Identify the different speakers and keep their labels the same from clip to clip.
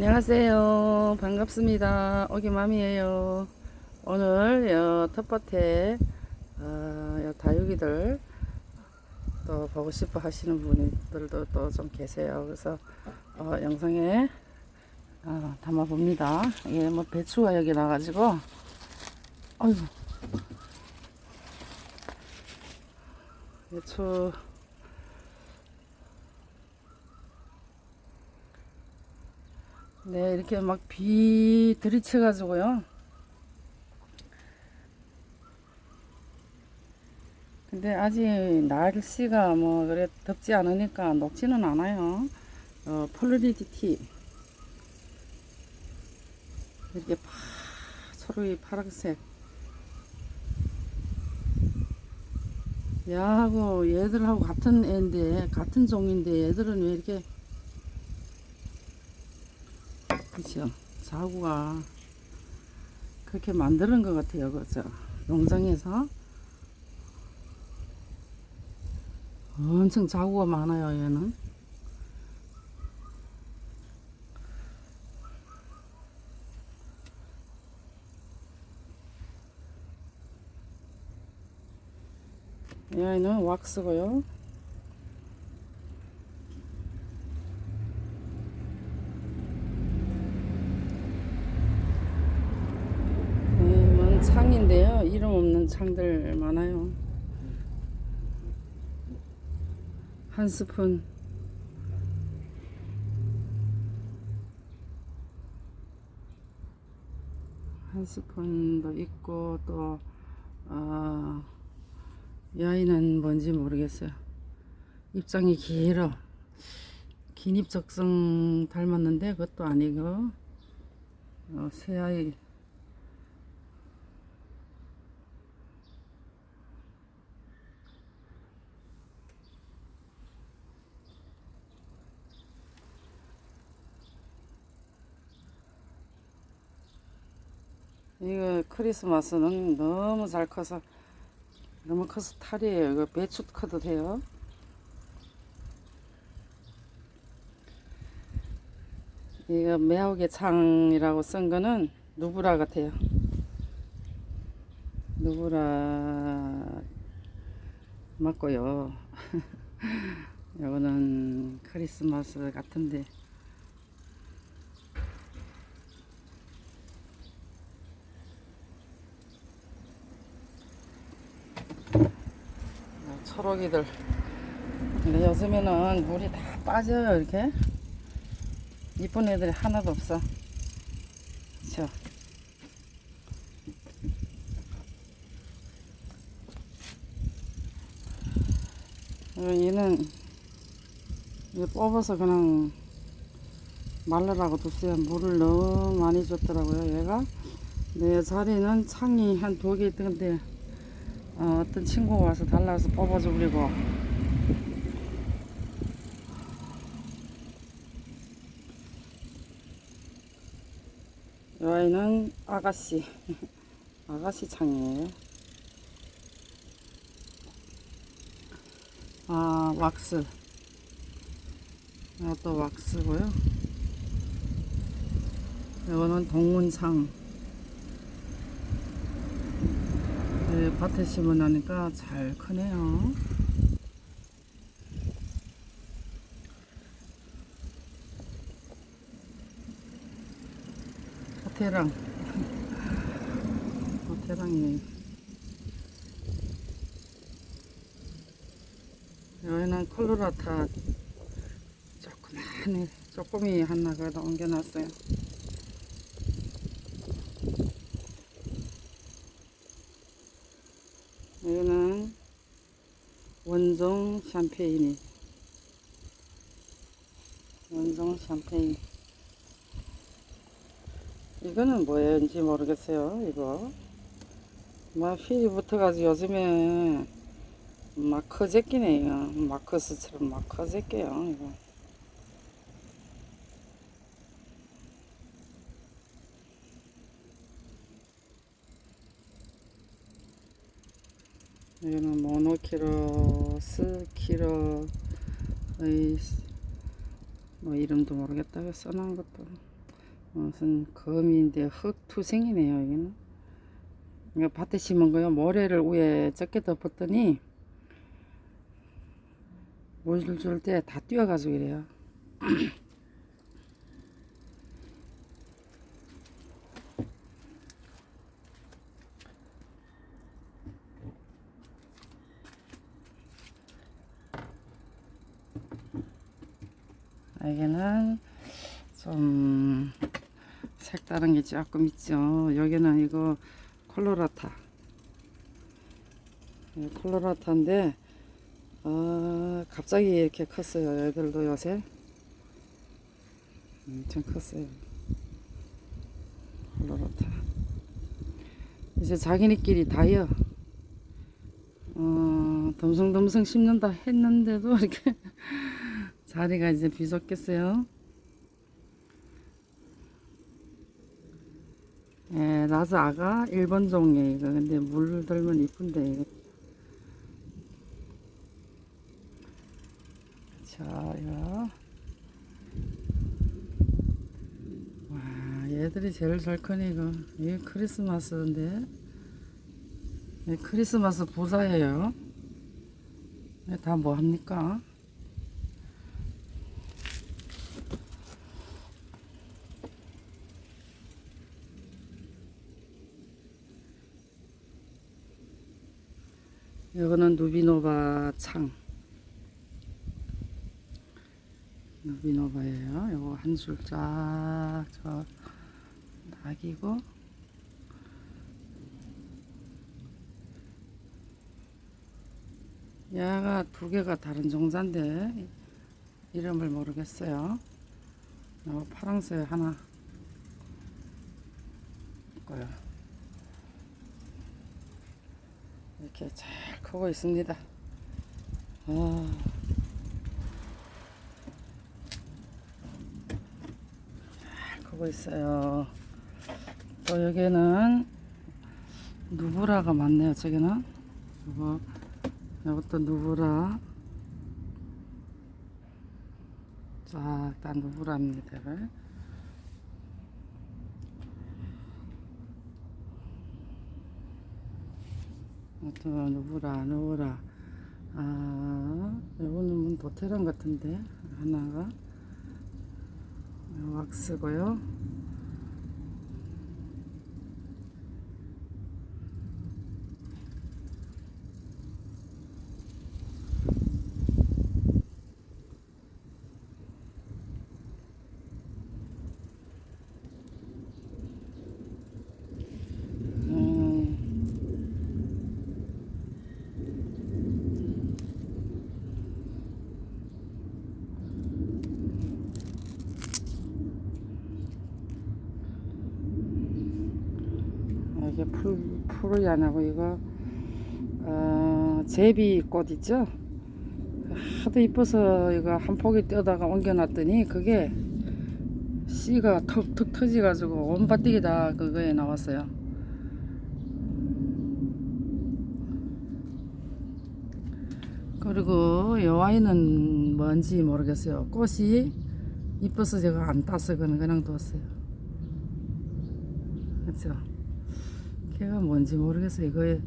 Speaker 1: 안녕하세요. 반갑습니다. 오기맘이에요. 오늘 여 텃밭에 어, 여 다육이들 또 보고 싶어 하시는 분들도 또 좀 계세요. 그래서 어, 영상에 어, 담아 봅니다. 이게 뭐 배추가 여기 나가지고 어이구 배추 네, 이렇게 막 비 들이쳐가지고요. 근데 아직 날씨가 뭐 그래 덥지 않으니까 녹지는 않아요. 어, 폴리디티 이렇게 파 초록이 파란색. 야하고 얘들하고 같은 애인데 같은 종인데 얘들은 왜 이렇게 그죠? 자구가 그렇게 만드는 것 같아요 그죠? 농장에서. 엄청 자구가 많아요 얘는. 이 아이는 왁스고요 이건 이름 없는 창들 많아요. 한 스푼. 한 스푼도 있고 또 어, 여인은 뭔지 모르겠어요. 입장이 길어. 긴 입적성 닮았는데 그것도 아니고 어, 새아이 이거 크리스마스는 너무 잘 커서 너무 커서 탈이에요. 이거 배추 커도 돼요. 이거 매혹의 창이라고 쓴 거는 누브라 같아요. 누브라 맞고요. 이거는 크리스마스 같은데 아, 초록이들. 근데 요즘에는 물이 다 빠져요 이렇게. 이쁜 애들이 하나도 없어. 그쵸? 어, 얘는 이거 뽑아서 그냥 말르라고 뒀어요. 물을 너무 많이 줬더라고요 얘가. 내 자리는 창이 한 두 개 있던데 어, 어떤 친구가 와서 달라서 뽑아줘 버리고. 이 아이는 아가씨. 아가씨 창이에요. 아 왁스. 이것도 왁스고요. 이거는 동문창 네, 밭에 심어놓으니까 잘 크네요. 호태랑 호태랑이 여기는 콜로라타 조그만해 조금이 하나 그래도 옮겨놨어요. 여기는 원종 샴페인이. 원종 샴페인. 이거는 뭐였는지 모르겠어요 이거. 막 휠이 붙어가지고 요즘에 막 커제끼네 이거 마커스처럼 막 커제껴요 이거 여기는 모노키로, 스키로, 의, 뭐 이름도 모르겠다 고 써놓은 것도 무슨 거미인데 흙투생이네요 여기는. 이거 밭에 심은 거요. 모래를 위에 적게 덮었더니 물 줄 때 다 뛰어가지고 이래요 여기는 좀 색다른 게 조금 있죠. 여기는 이거 콜로라타. 예, 콜로라타인데 아, 갑자기 이렇게 컸어요. 애들도 요새 엄청 컸어요. 콜로라타. 이제 자기네끼리 다요. 어, 덤성덤성 심는다 했는데도 이렇게 자리가 이제 비좁겠어요. 예, 라자가 일본 종이에요. 이거 근데 물 들면 이쁜데. 자, 이거. 와, 얘들이 제일 잘 크네 이거. 이게 크리스마스인데. 이 크리스마스 부자예요. 다 뭐 합니까? 이거는 누비노바 창. 누비노바예요. 이거 한 줄 쫙저 낙이고 얘가 두 개가 다른 종자인데 이름을 모르겠어요. 요 파랑새 하나 있고요. 이렇게 잘 크고 있습니다. 아. 잘 크고 있어요. 또 여기는 누브라가 많네요. 저기는 이거 이것도 누브라. 자, 일단 누브라입니다. 또 누구라 누구라. 아 이거는 뭐 도테란 같은데 하나가. 왁스고요 음, 이게 풀, 풀이 안 하고 이거 어, 제비 꽃 있죠? 하도 이뻐서 이거 한 포기 떼다가 옮겨놨더니 그게 씨가 턱턱 터지가지고 온 밭디기 다 그거에 나왔어요. 그리고 요 아이는 뭔지 모르겠어요. 꽃이 이뻐서 제가 안 따서 그냥 그냥 뒀어요. 그렇죠? 걔가 뭔지 모르겠어요. 이거에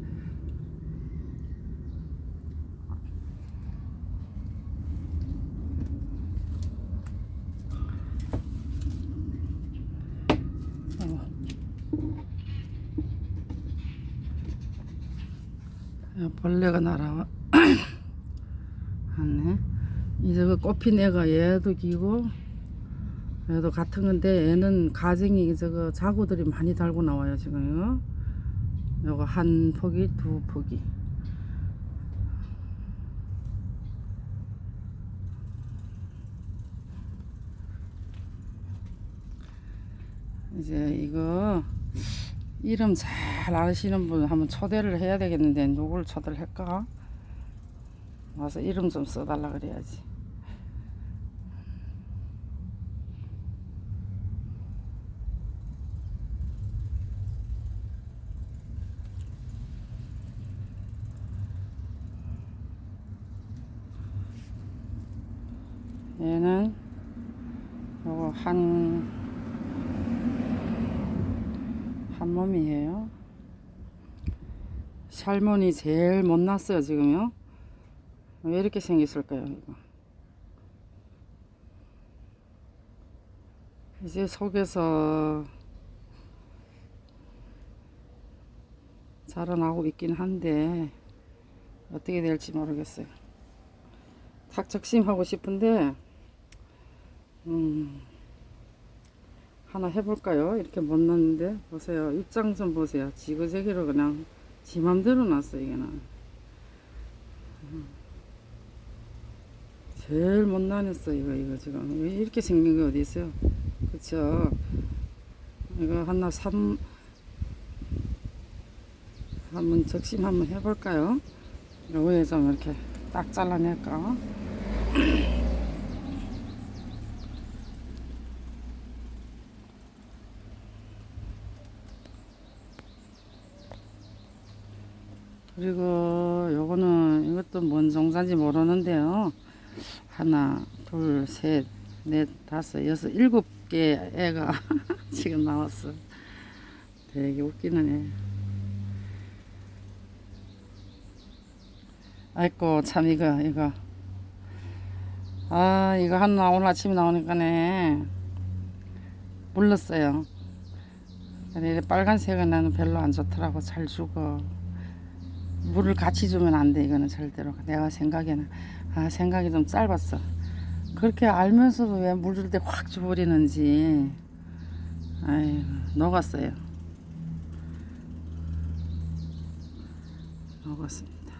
Speaker 1: 야, 벌레가 날아와. 하네. 이 저거 꽃핀 애가 얘도 기고 얘도 같은 건데 얘는 가정이 저거 자구들이 많이 달고 나와요 지금 요거 한 포기 두 포기 이제 이거 이름 잘 아시는 분 한번 초대를 해야 되겠는데 누굴 초대를 할까? 와서 이름 좀 써달라 그래야지. 얘는 요거 한 한 몸이에요. 샬몬이 제일 못났어요 지금요. 왜 이렇게 생겼을까요 이거? 이제 속에서 자라나고 있긴 한데 어떻게 될지 모르겠어요. 탁 적심하고 싶은데 음, 하나 해볼까요? 이렇게 못 났는데 보세요. 입장 좀 보세요. 지그재기로 그냥 지 맘대로 났어 이게는. 음. 제일 못 나냈어 이거 이거 지금 왜 이렇게 생긴 게 어디 있어요? 그쵸? 이거 하나 삼 한번 적심 한번 해볼까요? 위에 좀 이렇게 딱 잘라낼까? 그리고 요거는 이것도 뭔 종자인지 모르는데요. 하나, 둘, 셋, 넷, 다섯, 여섯, 일곱 개 애가 지금 나왔어. 되게 웃기는 애. 아이고 참 이거 이거 아 이거 하나 오늘 아침에 나오니까네 물렀어요. 근데 빨간색은 나는 별로 안 좋더라고 잘 죽어. 물을 같이 주면 안 돼 이거는 절대로. 내가 생각에는. 아 생각이 좀 짧았어. 그렇게 알면서도 왜 물 줄 때 확 줘버리는지. 아이 녹았어요. 녹았습니다.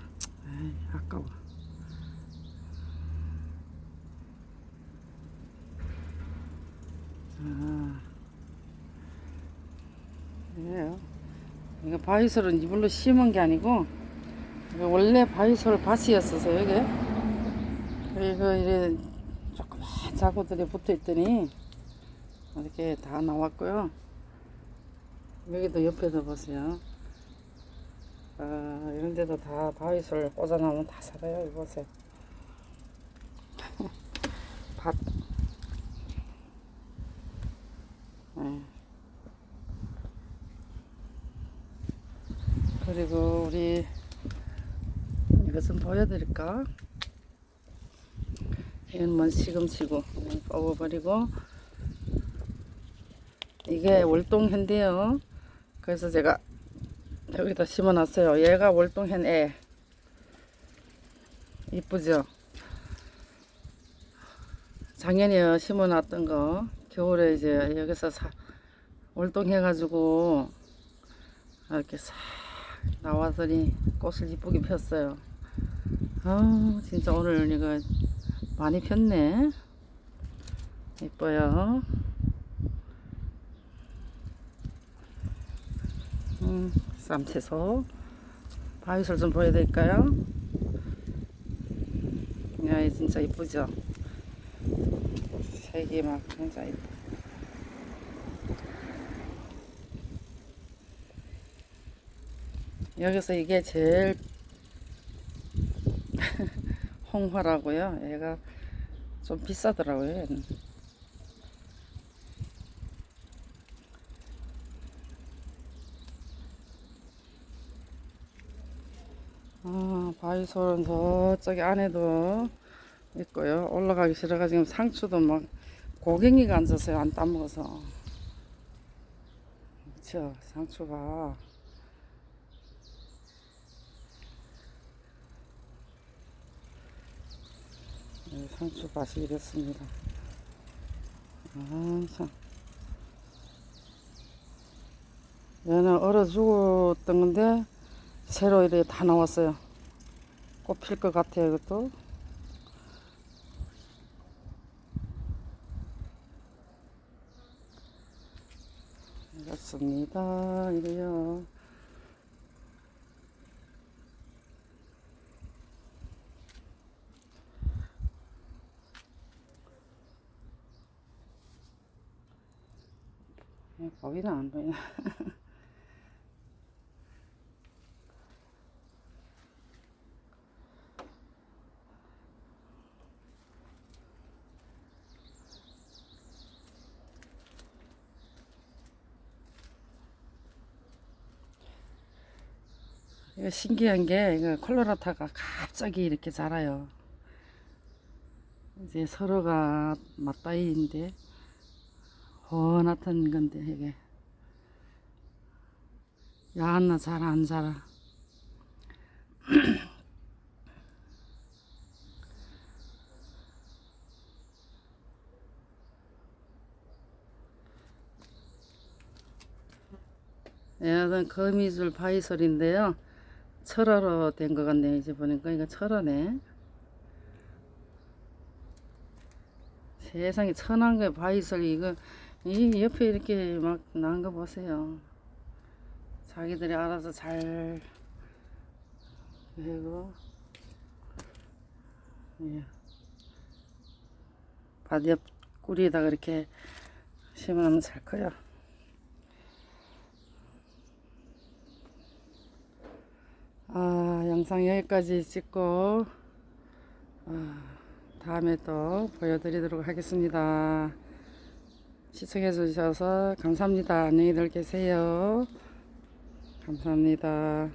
Speaker 1: 아이 아까워. 자 이래요. 이거 바위솔은 이불로 심은 게 아니고 원래 바위솔 밭이었어서 여기. 그리고 이래 조그만 자구들이 붙어 있더니 이렇게 다 나왔고요. 여기도 옆에도 보세요. 아, 이런 데도 다 바위솔 꽂아놓으면 다 살아요 보세요 밭 네. 그리고 우리 보여드릴까? 이건 뭔 시금치고 뽑아버리고 이게 월동현인데요. 그래서 제가 여기다 심어놨어요. 얘가 월동현 애 이쁘죠? 작년에 심어놨던 거 겨울에 이제 여기서 사, 월동해가지고 이렇게 싹 나와서니 꽃을 이쁘게 폈어요. 아 진짜 오늘 이거 많이 폈네. 이뻐요. 음, 쌈채소. 바위솔 좀 보여드릴까요? 야, 이 진짜 이쁘죠? 색이 막 진짜 이뻐. 여기서 이게 제일 홍화라고요. 얘가 좀 비싸더라고요. 얘는. 아, 바위솔은 저쪽에 안에도 있고요. 올라가기 싫어가지고 상추도 막 고갱이가 앉아서요. 안 따먹어서. 그쵸. 상추가. 네, 상추 맛이 이렇습니다. 아, 참. 얘는 얼어 죽었던 건데, 새로 이렇게 다 나왔어요. 꽃 필 것 같아요, 이것도. 이렇습니다. 이래요. 보이나 안 보이나? 이거 신기한 게 이거 콜로라타가 갑자기 이렇게 자라요. 이제 서로가 맞다이인데 혼합한 건데 이게 야한나 잘 안 자라. 얘는 거미줄 바이솔인데요. 철화로 된 것 같네요. 이제 보니까 이거 철화네. 세상에 천한 거 바이솔 이거 이 옆에 이렇게 막 나온 거 보세요. 자기들이 알아서 잘 하고 예. 밭옆 꿀에다가 이렇게 심으면 잘 커요. 아, 영상 여기까지 찍고 아, 다음에 또 보여드리도록 하겠습니다. 시청해 주셔서 감사합니다. 안녕히 들 계세요. 감사합니다.